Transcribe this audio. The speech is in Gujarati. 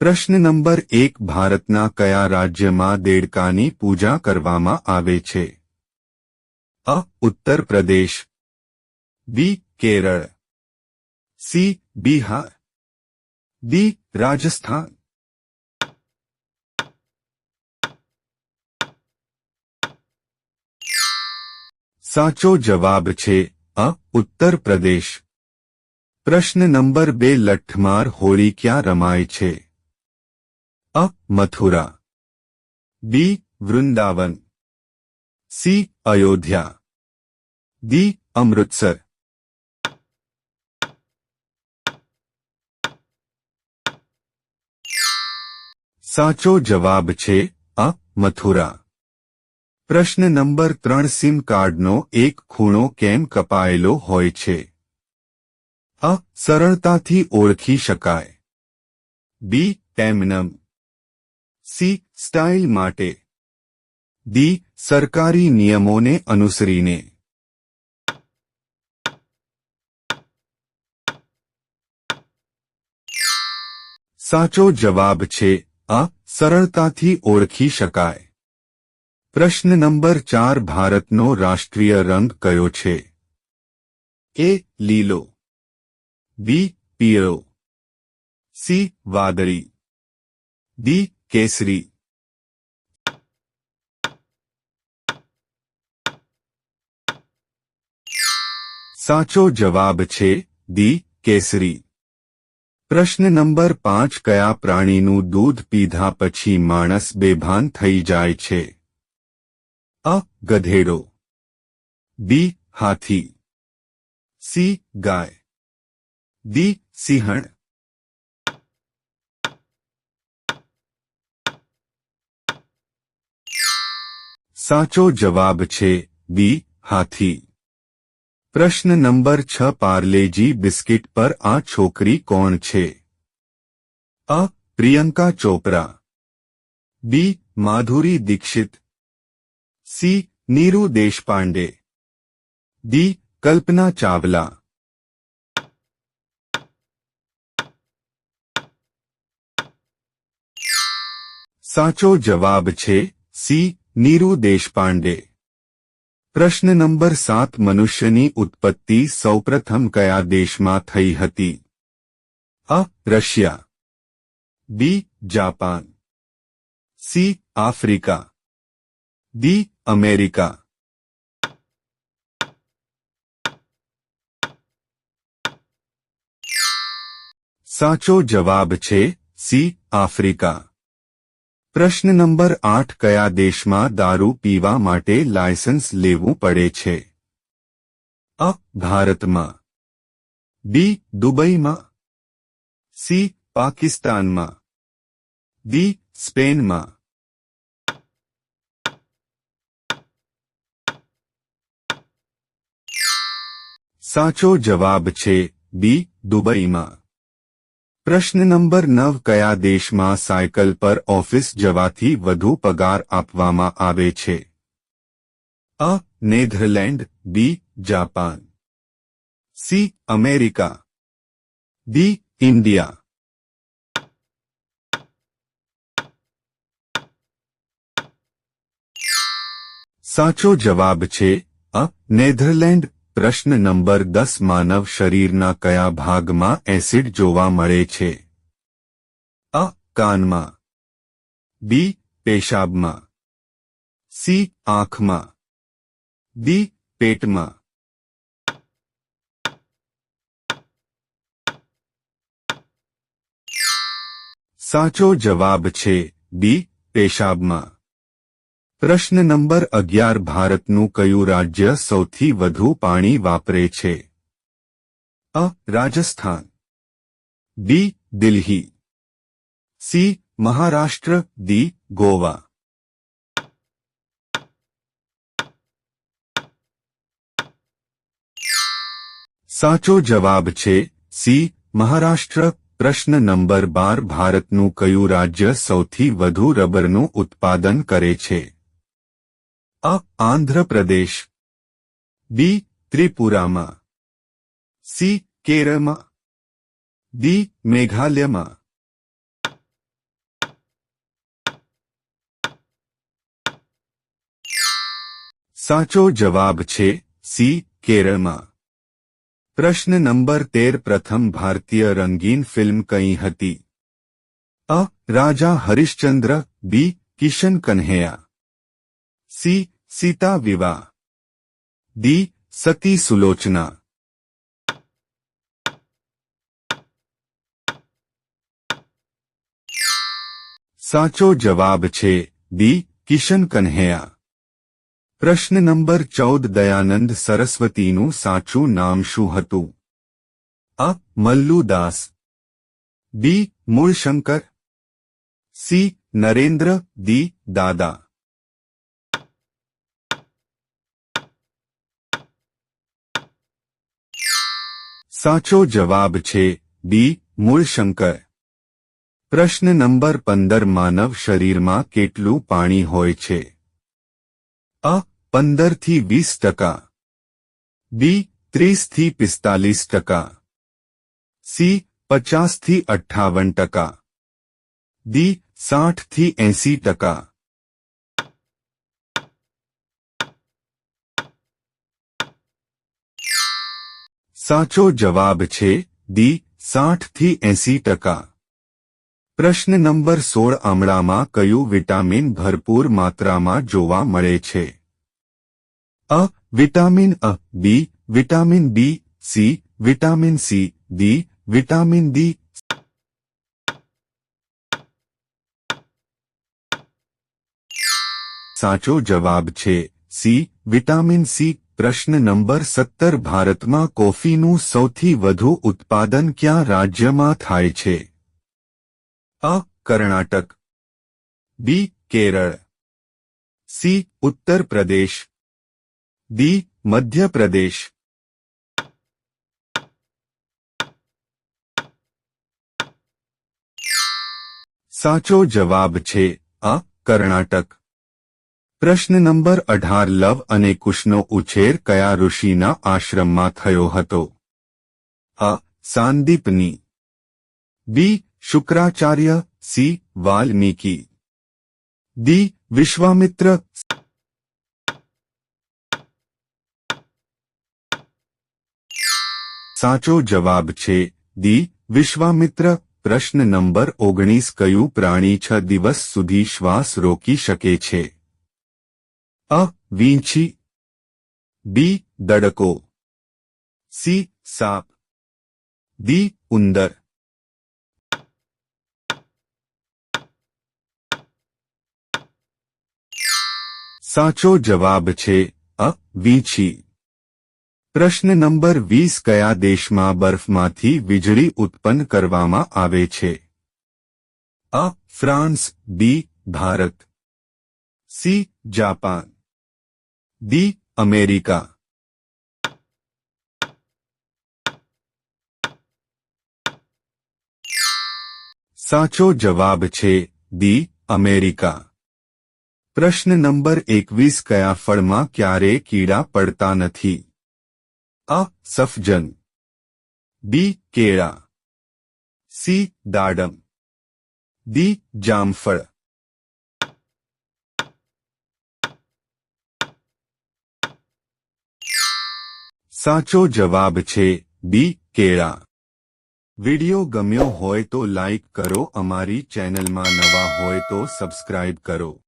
પ્રશ્ન નંબર એક ભારતના કયા રાજ્યમાં દેડકાની પૂજા કરવામાં આવે છે A Uttar Pradesh B Kerala C Bihar D Rajasthan સાચો જવાબ છે અ ઉત્તર પ્રદેશ પ્રશ્ન નંબર બે લઠ્ઠમાર હોળી ક્યાં રમાય છે A. Mathura. B. Vrindavan. C. Ayodhya. D Amritsar. સાચો જવાબ છે અ. મથુરા. પ્રશ્ન નંબર ત્રણ સિમ કાર્ડનો એક ખૂણો કેમ કપાયેલો હોય છે? અ. સરળતાથી ઓળખી શકાય. બી. ટેમનમ. સી સ્ટાઇલ માટે. ડી સરકારી નિયમોને અનુસરીને. સાચો જવાબ છે આ સરળતાથી ઓળખી શકાય. પ્રશ્ન નંબર ચાર ભારતનો રાષ્ટ્રીય રંગ કયો છે? એ લીલો. બી પીળો. સી વાદળી. ડી કેસરી સાચો જવાબ છે દી કેસરી પ્રશ્ન નંબર પાંચ કયા પ્રાણીનું દૂધ પીધા પછી માણસ બેભાન થઈ જાય છે અ ગધેડો બી હાથી સી ગાય દી સિંહણ સાચો જવાબ છે બી હાથી પ્રશ્ન નંબર છ પાર્લેજી બિસ્કિટ પર આ છોકરી કોણ છે A Priyanka Chopra B Madhuri Dixit C Neeru Deshpande D Kalpana Chawla સાચો જવાબ છે સી નીરુ દેશપાંડે પ્રશ્ન નંબર સાત મનુષ્યની ઉત્પત્તિ સૌપ્રથમ કયા દેશમાં થઈ હતી A Russia B Japan C Africa D America સાચો જવાબ છે સી આફ્રિકા પ્રશ્ન નંબર આઠ, કયા દેશમાં દારૂ પીવા માટે લાયસન્સ લેવું પડે છે? અ, ભારતમાં. બી, દુબઈમાં. સી, પાકિસ્તાનમાં. ડી, સ્પેનમાં. સાચો જવાબ છે બી, દુબઈમાં. પ્રશ્ન નંબર નવ કયા દેશમાં સાયકલ પર ઓફિસ જવાથી વધુ પગાર આપવામાં આવે છે A Netherland B Japan C America D India સાચો જવાબ છે અ નેધરલેન્ડ પ્રશ્ન નંબર દસ, માનવ શરીરના કયા ભાગમાં એસિડ જોવા મળે છે? અ, કાનમાં. બી, પેશાબમાં. સી, આંખમાં. ડી, પેટમાં. સાચો જવાબ છે બી, પેશાબમાં. પ્રશ્ન નંબર અગિયાર ભારતનું કયું રાજ્ય સૌથી વધુ પાણી વાપરે છે? A. Rajasthan. B. Delhi. C. Maharashtra. D Goa. સાચો જવાબ છે સી. મહારાષ્ટ્ર. પ્રશ્ન નંબર બાર ભારતનું કયું રાજ્ય સૌથી વધુ રબરનું ઉત્પાદન કરે છે? अ आंध्र प्रदेश। बी त्रिपुरा म सी केरल म डी मेघालय म साचो जवाब छे सी केरल म प्रश्न नंबर तेर प्रथम भारतीय रंगीन फ़िल्म कई हती। A Raja Harishchandra, B Kishan Kanhaiya. C Sita Vivah D Sati સુલોચના સાચો જવાબ છે દી કિશન કન્હૈયા પ્રશ્ન નંબર ચૌદ દયાનંદ સરસ્વતીનું સાચું નામ શું હતું અ મલ્લુદાસ બી મૂળશંકર સી નરેન્દ્ર દી દાદા સાચો જવાબ છે બી, મૂળશંકર. પ્રશ્ન નંબર પંદર, માનવ શરીરમાં કેટલું પાણી હોય છે? અ પંદરથી વીસ ટકા. બી ત્રીસથી પિસ્તાલીસ ટકા. સી પચાસથી અઠ્ઠાવન ટકા. ડી સાઠથી એંસી ટકા. સાચો જવાબ છે ડી સાઠથી એંસી ટકા પ્રશ્ન નંબર સોળ આમળામાં કયું વિટામિન ભરપૂર માત્રામાં જોવા મળે છે A vitamin A B vitamin B C vitamin C D vitamin D સાચો જવાબ છે સી વિટામિન સી પ્રશ્ન નંબર સત્તર ભારતમાં કોફીનું સૌથી વધુ ઉત્પાદન ક્યાં રાજ્યમાં થાય છે A Karnataka B Kerala C Uttar Pradesh D Madhya Pradesh સાચો જવાબ છે અ કર્ણાટક પ્રશ્ન નંબર અઢાર લવ અને કુશનો ઉછેર કયા ઋષિના આશ્રમમાં થયો હતો? A. Sandipani B. Shukracharya C. Valmiki D Vishwamitra સાચો જવાબ છે દી વિશ્વામિત્ર. પ્રશ્ન નંબર ઓગણીસ કયું પ્રાણી છ દિવસ સુધી શ્વાસ રોકી શકે છે? અ વીંછી બી દડકો સી સાપ દી ઉંદર સાચો જવાબ છે અ વીંછી પ્રશ્ન નંબર વીસ કયા દેશમાં બરફમાંથી વીજળી ઉત્પન્ન કરવામાં આવે છે A France B Bharat C Japan D America સાચો જવાબ છે ડી અમેરિકા પ્રશ્ન નંબર એકવીસ કયા ફળમાં ક્યારે કીડા પડતા નથી અ સફજન બી કેળા સી દાડમ ડી જામફળ સાચો જવાબ છે બી, કેળા. વિડિયો ગમ્યો હોય તો લાઇક કરો, અમારી ચેનલમાં નવા હોય તો સબસ્ક્રાઇબ કરો.